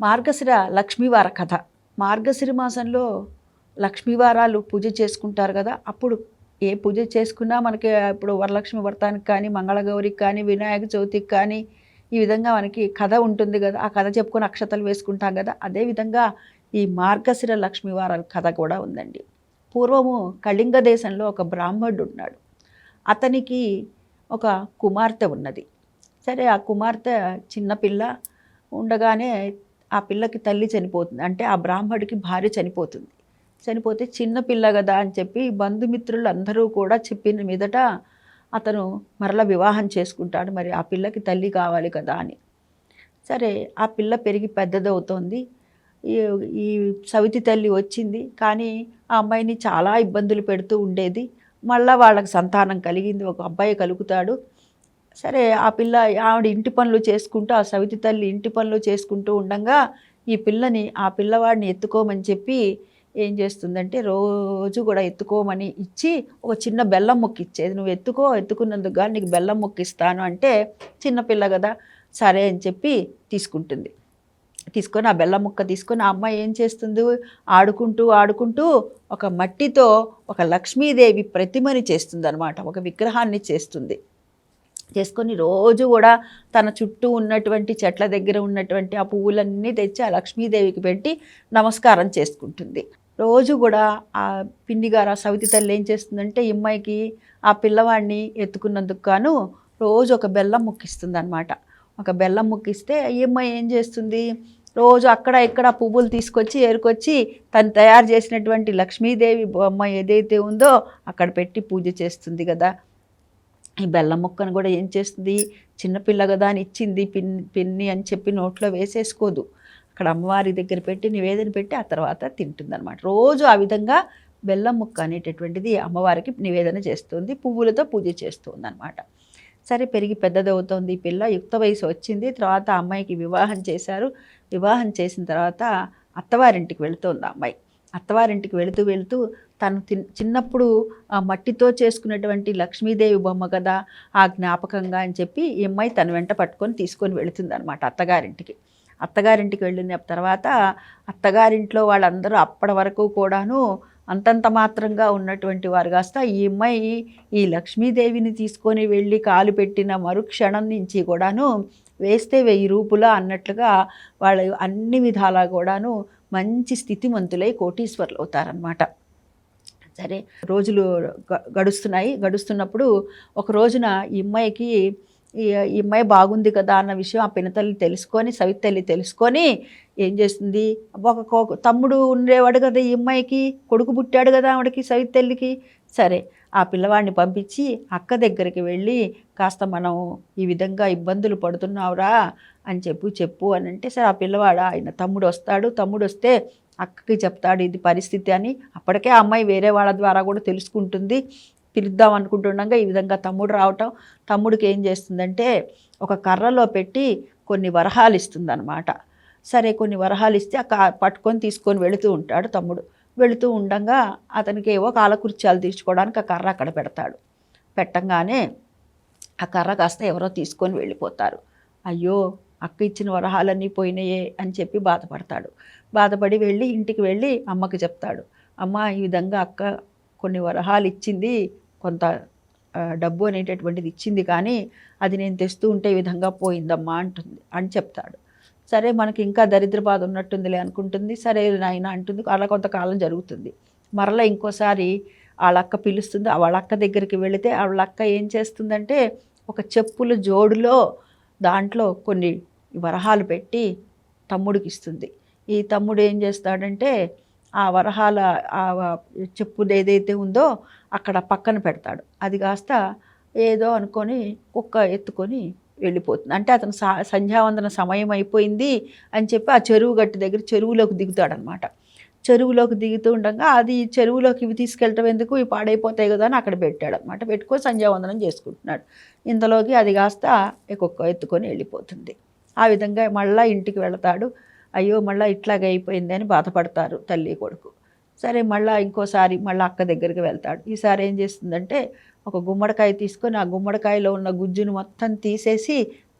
మార్గశిర లక్ష్మీవార కథ. మార్గశిర మాసంలో లక్ష్మీవారాలు పూజ చేసుకుంటారు కదా అప్పుడు ఏ పూజ చేసుకున్నా మనకి ఇప్పుడు వరలక్ష్మి వ్రతానికి కానీ మంగళగౌరికి కానీ వినాయక చవితికి కానీ ఈ విధంగా మనకి కథ ఉంటుంది కదా ఆ కథ చెప్పుకొని అక్షతలు వేసుకుంటాం కదా అదేవిధంగా ఈ మార్గశిర లక్ష్మీవారాల కథ కూడా ఉందండి. పూర్వము కళింగ దేశంలో ఒక బ్రాహ్మణుడు ఉన్నాడు. అతనికి ఒక కుమార్తె ఉన్నది. సరే ఆ కుమార్తె చిన్నపిల్ల ఉండగానే ఆ పిల్లకి తల్లి చనిపోతుంది. అంటే ఆ బ్రాహ్మడికి భార్య చనిపోతుంది. చనిపోతే చిన్న పిల్ల కదా అని చెప్పి బంధుమిత్రులు అందరూ కూడా చెప్పిన మీదట అతను మరలా వివాహం చేసుకుంటాడు. మరి ఆ పిల్లకి తల్లి కావాలి కదా అని. సరే ఆ పిల్ల పెరిగి పెద్దదవుతోంది. ఈ ఈ సవితి తల్లి వచ్చింది. కానీ ఆ అమ్మాయిని చాలా ఇబ్బందులు పెడుతూ ఉండేది. మళ్ళా వాళ్ళకి సంతానం కలిగింది. ఒక అబ్బాయి కలుగుతాడు. సరే ఆ పిల్ల ఆవిడ ఇంటి పనులు చేసుకుంటూ ఆ సవితి తల్లి ఇంటి పనులు చేసుకుంటూ ఉండగా ఈ పిల్లని ఆ పిల్లవాడిని ఎత్తుకోమని చెప్పి ఏం చేస్తుందంటే రోజు కూడా ఎత్తుకోమని ఇచ్చి ఒక చిన్న బెల్లం ముక్క ఇచ్చేది. నువ్వు ఎత్తుకో ఎత్తుకున్నందుకు కానీ నీకు బెల్లం ముక్క ఇస్తాను అంటే చిన్నపిల్ల కదా సరే అని చెప్పి తీసుకుంటుంది. తీసుకొని ఆ బెల్లం ముక్క తీసుకొని ఆ అమ్మాయి ఏం చేస్తుంది? ఆడుకుంటూ ఆడుకుంటూ ఒక మట్టితో ఒక లక్ష్మీదేవి ప్రతిమని చేస్తుంది అనమాట ఒక విగ్రహాన్ని చేస్తుంది. చేసుకొని రోజు కూడా తన చుట్టూ ఉన్నటువంటి చెట్ల దగ్గర ఉన్నటువంటి ఆ పువ్వులన్నీ తెచ్చి ఆ లక్ష్మీదేవికి పెట్టి నమస్కారం చేసుకుంటుంది. రోజు కూడా ఆ పిండిగారు ఆ సవితి తల్లి ఏం చేస్తుందంటే ఇమ్మాయికి అమ్మాయికి ఆ పిల్లవాడిని ఎత్తుకున్నందుకు గాను రోజు ఒక బెల్లం ముక్కిస్తుంది అనమాట ఒక బెల్లం ముక్కిస్తే ఈ అమ్మాయి ఏం చేస్తుంది? రోజు అక్కడ ఇక్కడ పువ్వులు తీసుకొచ్చి ఏరుకొచ్చి తను తయారు చేసినటువంటి లక్ష్మీదేవి బొమ్మ ఏదైతే ఉందో అక్కడ పెట్టి పూజ చేస్తుంది కదా. ఈ బెల్లం ముక్కను కూడా ఏం చేస్తుంది? చిన్నపిల్ల కదా అని ఇచ్చింది పిన్ పిన్ని అని చెప్పి నోట్లో వేసేసుకోదు. అక్కడ అమ్మవారి దగ్గర పెట్టి నివేదన పెట్టి ఆ తర్వాత తింటుంది అనమాట రోజు ఆ విధంగా బెల్లం ముక్క అనేటటువంటిది అమ్మవారికి నివేదన చేస్తుంది పువ్వులతో పూజ చేస్తుంది అనమాట సరే పెరిగి పెద్దదవుతోంది పిల్ల యుక్త వయసు వచ్చింది తర్వాత అమ్మాయికి వివాహం చేశారు. వివాహం చేసిన తర్వాత అత్తవారింటికి వెళుతోంది ఆ అమ్మాయి. అత్తవారింటికి వెళుతూ వెళుతూ తను తిన్ చిన్నప్పుడు ఆ మట్టితో చేసుకున్నటువంటి లక్ష్మీదేవి బొమ్మ కదా ఆ జ్ఞాపకంగా అని చెప్పి ఈ అమ్మాయి తన వెంట పట్టుకొని తీసుకొని వెళుతుంది అనమాట అత్తగారింటికి. అత్తగారింటికి వెళ్ళిన తర్వాత అత్తగారింట్లో వాళ్ళందరూ అప్పటి వరకు కూడాను అంతంత మాత్రంగా ఉన్నటువంటి వారు కాస్త ఈ అమ్మాయి ఈ లక్ష్మీదేవిని తీసుకొని వెళ్ళి కాలు పెట్టిన మరుక్షణం నుంచి కూడాను వేస్తే వెయ్యి రూపులా అన్నట్లుగా వాళ్ళు అన్ని విధాలా కూడాను మంచి స్థితిమంతులై కోటీశ్వర్లు అవుతారనమాట సరే రోజులు గ- గడుస్తున్నాయి. గడుస్తున్నప్పుడు ఒక రోజున ఈ అమ్మాయికి ఈ అమ్మాయి బాగుంది కదా అన్న విషయం ఆ పినతల్లి తెలుసుకొని సవితల్లి తెలుసుకొని ఏం చేస్తుంది? ఒక కో- తమ్ముడు ఉండేవాడు కదా ఈ అమ్మాయికి కొడుకు పుట్టాడు కదా ఆవిడకి సవితల్లికి సరే ఆ పిల్లవాడిని పంపించి అక్క దగ్గరికి వెళ్ళి కాస్త మనం ఈ విధంగా ఇబ్బందులు పడుతున్నావురా అని చెప్పు చెప్పు అని అంటే సరే ఆ పిల్లవాడు ఆయన తమ్ముడు వస్తాడు. తమ్ముడు వస్తే అక్కకి చెప్తాడు ఇది పరిస్థితి అని. అప్పటికే ఆ అమ్మాయి వేరే వాళ్ళ ద్వారా కూడా తెలుసుకుంటుంది. పిలుద్దాం అనుకుంటుండగా ఈ విధంగా తమ్ముడు రావటం తమ్ముడికి ఏం చేస్తుందంటే ఒక కర్రలో పెట్టి కొన్ని వరహాలు ఇస్తుందన్నమాట. సరే కొన్ని వరహాలు ఇస్తే ఆ పట్టుకొని తీసుకొని వెళుతూ ఉంటాడు తమ్ముడు. వెళుతూ ఉండగా అతనికి ఏవో కాలకృత్యాలు తీర్చుకోవడానికి ఆ కర్ర అక్కడ పెడతాడు. పెట్టంగానే ఆ కర్ర కాస్త ఎవరో తీసుకొని వెళ్ళిపోతారు. అయ్యో అక్క ఇచ్చిన వరహాలన్నీ పోయినాయే అని చెప్పి బాధపడతాడు. బాధపడి వెళ్ళి ఇంటికి వెళ్ళి అమ్మకి చెప్తాడు. అమ్మ ఈ విధంగా అక్క కొన్ని వరహాలు ఇచ్చింది కొంత డబ్బు అనేటటువంటిది ఇచ్చింది కానీ అది నేను తెస్తూ ఉంటే ఈ విధంగా పోయిందమ్మా అంటుంది అని చెప్తాడు. సరే మనకి ఇంకా దరిద్ర బాధ ఉన్నట్టుందిలే అనుకుంటుంది. సరే నాయన అంటుంది అలా కొంతకాలం జరుగుతుంది. మరలా ఇంకోసారి వాళ్ళ అక్క పిలుస్తుంది. వాళ్ళ అక్క దగ్గరికి వెళితే వాళ్ళ అక్క ఏం చేస్తుందంటే ఒక చెప్పుల జోడులో దాంట్లో కొన్ని వరహాలు పెట్టి తమ్ముడికి ఇస్తుంది. ఈ తమ్ముడు ఏం చేస్తాడంటే ఆ వరహాల ఆ చెప్పులు ఏదైతే ఉందో అక్కడ పక్కన పెడతాడు. అది కాస్త ఏదో అనుకొని కుక్క ఎత్తుకొని వెళ్ళిపోతుంది. అంటే అతను సా సంధ్యావందన సమయం అయిపోయింది అని చెప్పి ఆ చెరువు గట్టి దగ్గర చెరువులోకి దిగుతాడనమాట. చెరువులోకి దిగుతూ ఉండగా అది చెరువులోకి ఇవి తీసుకెళ్ళటం ఎందుకు? ఇవి పాడైపోతాయి కదా అని అక్కడ పెట్టాడు అనమాట పెట్టుకొని సంధ్యావందనం చేసుకుంటున్నాడు. ఇంతలోకి అది కాస్త కుక్క ఎత్తుకొని వెళ్ళిపోతుంది. ఆ విధంగా మళ్ళా ఇంటికి వెళతాడు. అయ్యో మళ్ళీ ఇట్లాగ అయిపోయింది అని బాధపడతారు తల్లి కొడుకు. సరే మళ్ళీ ఇంకోసారి మళ్ళీ అక్క దగ్గరికి వెళ్తాడు. ఈసారి ఏం చేస్తుందంటే ఒక గుమ్మడికాయ తీసుకొని ఆ గుమ్మడికాయలో ఉన్న గుజ్జును మొత్తం తీసేసి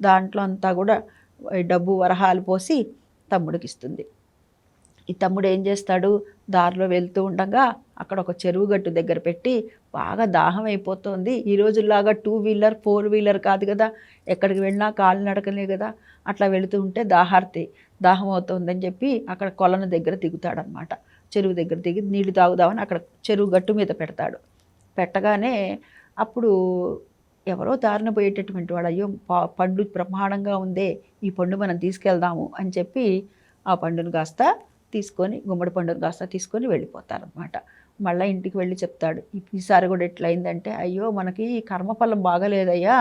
దాంట్లో అంతా కూడా డబ్బు వరహాలు పోసి తమ్ముడికి ఇస్తుంది. ఈ తమ్ముడు ఏం చేస్తాడు? దారిలో వెళ్తూ ఉండగా అక్కడ ఒక చెరువు గట్టు దగ్గర పెట్టి బాగా దాహం అయిపోతుంది. ఈ రోజుల్లాగా టూ వీలర్ ఫోర్ వీలర్ కాదు కదా. ఎక్కడికి వెళ్ళినా కాలు నడకలే కదా. అట్లా వెళుతూ ఉంటే దాహార్తి దాహం అవుతుందని చెప్పి అక్కడ కొలను దగ్గర దిగుతాడనమాట. చెరువు దగ్గర దిగి నీళ్ళు తాగుదామని అక్కడ చెరువు గట్టు మీద పెడతాడు. పెట్టగానే అప్పుడు ఎవరో దారిన పోయేటటువంటి వాడు అయ్యో పా- పండు బ్రహ్మాండంగా ఉందే. ఈ పండు మనం తీసుకెళ్దాము అని చెప్పి ఆ పండును కాస్త తీసుకొని గుమ్మడి పండును కాస్త తీసుకొని వెళ్ళిపోతారనమాట మళ్ళీ ఇంటికి వెళ్ళి చెప్తాడు "ఈ- ఈసారి కూడా ఎట్లయిందంటే అయ్యో మనకి కర్మఫలం బాగలేదయ్యా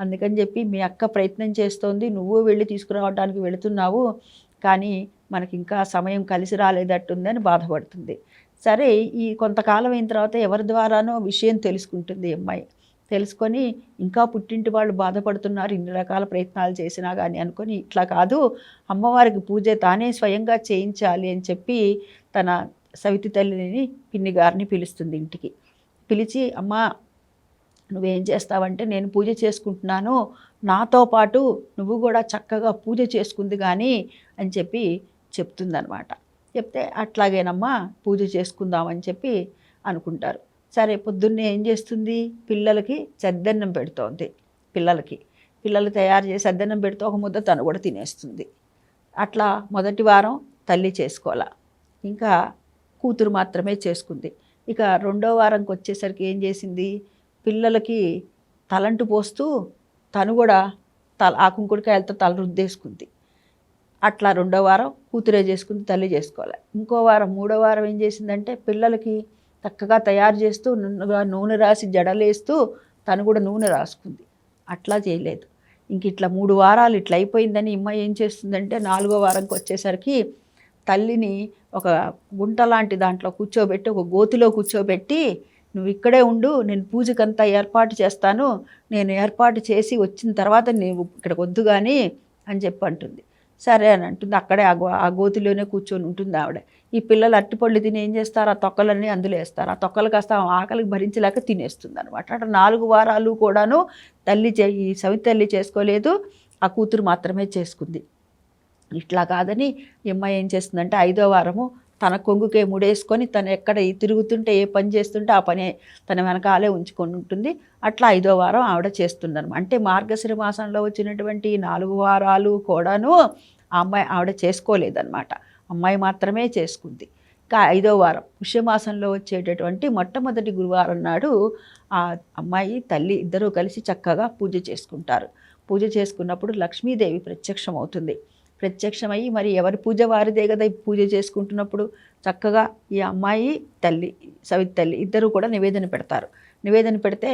అందుకని చెప్పి మీ అక్క ప్రయత్నం చేస్తోంది నువ్వు వెళ్ళి తీసుకురావడానికి వెళుతున్నావు కానీ మనకి ఇంకా సమయం కలిసి రాలేదట్టుందని బాధపడుతుంది. సరే ఈ కొంతకాలం అయిన తర్వాత ఎవరి ద్వారానో విషయం తెలుసుకుంటుంది అమ్మాయి. తెలుసుకొని ఇంకా పుట్టింటి వాళ్ళు బాధపడుతున్నారు ఇన్ని రకాల ప్రయత్నాలు చేసినా కానీ అనుకొని ఇట్లా కాదు అమ్మవారికి పూజ తానే స్వయంగా చేయించాలి అని చెప్పి తన సవితి తల్లిని పిన్ని గారిని పిలుస్తుంది ఇంటికి. పిలిచి అమ్మ నువ్వేం చేస్తావంటే నేను పూజ చేసుకుంటున్నాను నాతో పాటు నువ్వు కూడా చక్కగా పూజ చేసుకుంది కానీ అని చెప్పి చెప్తుందనమాట చెప్తే అట్లాగేనమ్మా పూజ చేసుకుందామని చెప్పి అనుకుంటారు. సరే పొద్దున్నే ఏం చేస్తుంది? పిల్లలకి చద్దన్నం పెడుతోంది. పిల్లలకి. పిల్లలు తయారు చేసి సద్దన్నం పెడితే ఒక ముద్ద తను కూడా తినేస్తుంది. అట్లా మొదటి వారం తల్లి చేసుకోవాల. ఇంకా కూతురు మాత్రమే చేసుకుంది. ఇక రెండో వారంకి వచ్చేసరికి ఏం చేసింది? పిల్లలకి తలంటు పోస్తూ తను కూడా తల ఆ కుంకుడుకాయలతో తల రుద్దేసుకుంది. అట్లా రెండో వారం కూతురే చేసుకుంది తల్లి చేసుకోవాలి. ఇంకో వారం మూడో వారం ఏం చేసిందంటే పిల్లలకి చక్కగా తయారు చేస్తూ నూనె రాసి జడలేస్తూ తను కూడా నూనె రాసుకుంది. అట్లా చేయలేదు. ఇంక ఇట్లా మూడు వారాలు ఇట్లా అయిపోయిందని ఇమ్మ ఏం చేస్తుందంటే నాలుగో వారంకి వచ్చేసరికి తల్లిని ఒక గుంట లాంటి దాంట్లో కూర్చోబెట్టి ఒక గోతిలో కూర్చోబెట్టి నువ్వు ఇక్కడే ఉండు నేను పూజకంతా ఏర్పాటు చేస్తాను నేను ఏర్పాటు చేసి వచ్చిన తర్వాత నీవు ఇక్కడికి వద్దు కానీ అని చెప్పి అంటుంది సరే అని అంటుంది. అక్కడే ఆ గో ఆ గోతిలోనే కూర్చొని ఉంటుంది ఆవిడ. ఈ పిల్లలు అట్టిపళ్ళు తిని ఏం చేస్తారు? ఆ తొక్కలన్నీ అందులో వేస్తారు. ఆ తొక్కలు కాస్త ఆకలికి భరించలేక తినేస్తుంది అనమాట అట్లా నాలుగు వారాలు కూడాను తల్లి చే ఈ సవి తల్లి చేసుకోలేదు. ఆ కూతురు మాత్రమే చేసుకుంది. ఇట్లా కాదని ఈ అమ్మాయి ఏం చేస్తుందంటే ఐదో వారము తన కొంగుకే ముడేసుకొని తను ఎక్కడ తిరుగుతుంటే ఏ పని చేస్తుంటే ఆ పని తన వెనకాలే ఉంచుకొని ఉంటుంది అట్లా ఐదో వారం ఆవిడ చేస్తుందన్నమాట అంటే మార్గశిర మాసంలో వచ్చినటువంటి నాలుగు వారాలు కూడాను ఆ అమ్మాయి ఆవిడ చేసుకోలేదన్నమాట. అమ్మాయి మాత్రమే చేసుకుంది. ఇంకా ఐదో వారం పుష్యమాసంలో వచ్చేటటువంటి మొట్టమొదటి గురువారం నాడు ఆ అమ్మాయి తల్లి ఇద్దరూ కలిసి చక్కగా పూజ చేసుకుంటారు. పూజ చేసుకున్నప్పుడు లక్ష్మీదేవి ప్రత్యక్షమవుతుంది. ప్రత్యక్షమయ్యి మరి ఎవరి పూజ వారిదే కదా ఈ పూజ చేసుకుంటున్నప్పుడు. చక్కగా ఈ అమ్మాయి తల్లి సవిత్ తల్లి ఇద్దరు కూడా నివేదన పెడతారు. నివేదన పెడితే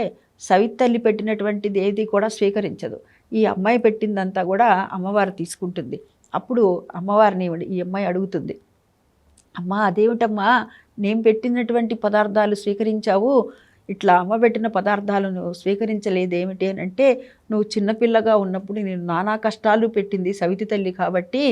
సవిత్ తల్లి పెట్టినటువంటిది ఏది కూడా స్వీకరించదు. ఈ అమ్మాయి పెట్టిందంతా కూడా అమ్మవారు తీసుకుంటుంది. అప్పుడు అమ్మవారిని ఈ అమ్మాయి అడుగుతుంది. అమ్మా అదేమిటమ్మా? నేను పెట్టినటువంటి పదార్థాలు స్వీకరించావు. ఇట్లా అమ్మ పెట్టిన పదార్థాలను స్వీకరించలేదేమిటి అని అంటే నువ్వు చిన్నపిల్లగా ఉన్నప్పుడు నేను నానా కష్టాలు పెట్టింది సవితి తల్లి కాబట్టి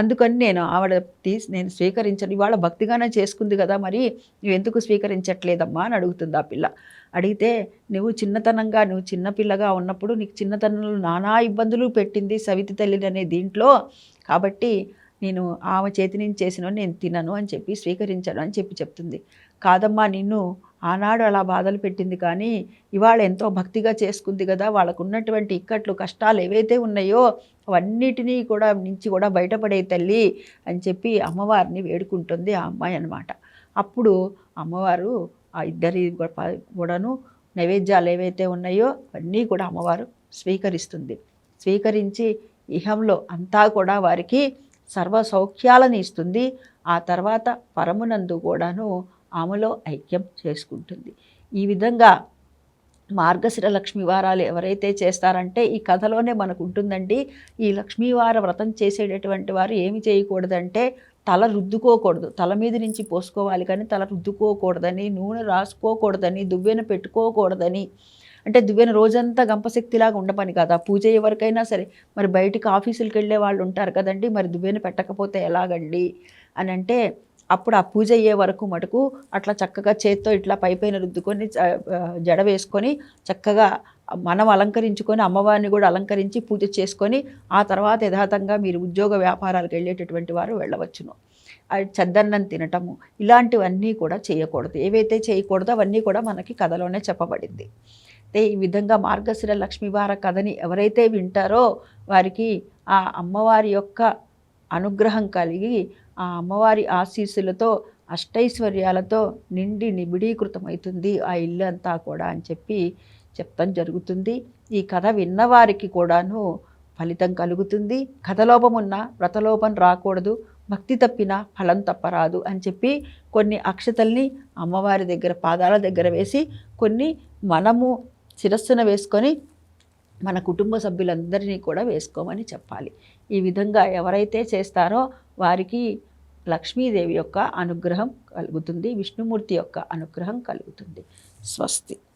అందుకని నేను ఆవిడ తీసి నేను స్వీకరించను. ఇవాళ భక్తిగానే చేసుకుంది కదా మరి నువ్వు ఎందుకు స్వీకరించట్లేదమ్మా అని అడుగుతుంది ఆ పిల్ల. అడిగితే నువ్వు చిన్నతనంగా నువ్వు చిన్నపిల్లగా ఉన్నప్పుడు నీకు చిన్నతనంలో నానా ఇబ్బందులు పెట్టింది సవితి తల్లి అనే దీంట్లో. కాబట్టి నేను ఆమె చేతి నుంచి చేసిన నేను తినను అని చెప్పి స్వీకరించను అని చెప్పి చెప్తుంది. కాదమ్మా నిన్ను ఆనాడు అలా బాధలు పెట్టింది కానీ ఇవాళ ఎంతో భక్తిగా చేసుకుంది కదా వాళ్ళకు ఉన్నటువంటి ఇక్కట్లు కష్టాలు ఏవైతే ఉన్నాయో అవన్నిటినీ కూడా నుంచి కూడా బయటపడే తల్లి అని చెప్పి అమ్మవారిని వేడుకుంటుంది ఆ అమ్మాయి అనమాట అప్పుడు అమ్మవారు ఆ ఇద్దరి కూడాను నైవేద్యాలు ఏవైతే ఉన్నాయో అవన్నీ కూడా అమ్మవారు స్వీకరిస్తుంది. స్వీకరించి ఇహంలో అంతా కూడా వారికి సర్వ సౌఖ్యాలను ఇస్తుంది. ఆ తర్వాత పరమునందు కూడాను ఆమెలో ఐక్యం చేసుకుంటుంది. ఈ విధంగా మార్గశిర లక్ష్మీ వారాలు ఎవరైతే చేస్తారంటే ఈ కథలోనే మనకు ఉంటుందండి ఈ లక్ష్మీవార వ్రతం చేసేటటువంటి వారు ఏమి చేయకూడదంటే తల రుద్దుకోకూడదు. తల మీద నుంచి పోసుకోవాలి కానీ తల రుద్దుకోకూడదని నూనె రాసుకోకూడదని దువ్వెన పెట్టుకోకూడదని. అంటే దువ్వెన రోజంతా గంపశక్తిలాగా ఉండపని కదా. పూజ ఎవరికైనా సరే మరి బయటికి ఆఫీసులకు వెళ్ళే వాళ్ళు ఉంటారు కదండి మరి దువ్వెన పెట్టకపోతే ఎలాగండి? అని అంటే అప్పుడు ఆ పూజ అయ్యే వరకు మటుకు అట్లా చక్కగా చేత్తో ఇట్లా పైపైన రుద్దుకొని జడ వేసుకొని చక్కగా మనం అలంకరించుకొని అమ్మవారిని కూడా అలంకరించి పూజ చేసుకొని ఆ తర్వాత యథాతంగా మీరు ఉద్యోగ వ్యాపారాలకు వెళ్ళేటటువంటి వారు వెళ్ళవచ్చును. అది చద్దన్నం తినటము ఇలాంటివన్నీ కూడా చేయకూడదు. ఏవైతే చేయకూడదో అవన్నీ కూడా మనకి కథలోనే చెప్పబడింది. అయితే ఈ విధంగా మార్గశిర లక్ష్మీవార కథని ఎవరైతే వింటారో వారికి ఆ అమ్మవారి యొక్క అనుగ్రహం కలిగి ఆ అమ్మవారి ఆశీస్సులతో అష్టైశ్వర్యాలతో నిండి నిబిడీకృతమవుతుంది ఆ ఇల్లు అంతా కూడా అని చెప్పి చెప్తం జరుగుతుంది. ఈ కథ విన్నవారికి కూడాను ఫలితం కలుగుతుంది. కథలోపం ఉన్న వ్రతలోపం రాకూడదు భక్తి తప్పిన ఫలం తప్పరాదు అని చెప్పి కొన్ని అక్షతల్ని అమ్మవారి దగ్గర పాదాల దగ్గర వేసి కొన్ని మనము శిరస్సున వేసుకొని మన కుటుంబ సభ్యులందరినీ కూడా వేసుకోమని చెప్పాలి. ఈ విధంగా ఎవరైతే చేస్తారో వారికి లక్ష్మీదేవి యొక్క అనుగ్రహం కలుగుతుంది విష్ణుమూర్తి యొక్క అనుగ్రహం కలుగుతుంది. స్వస్తి.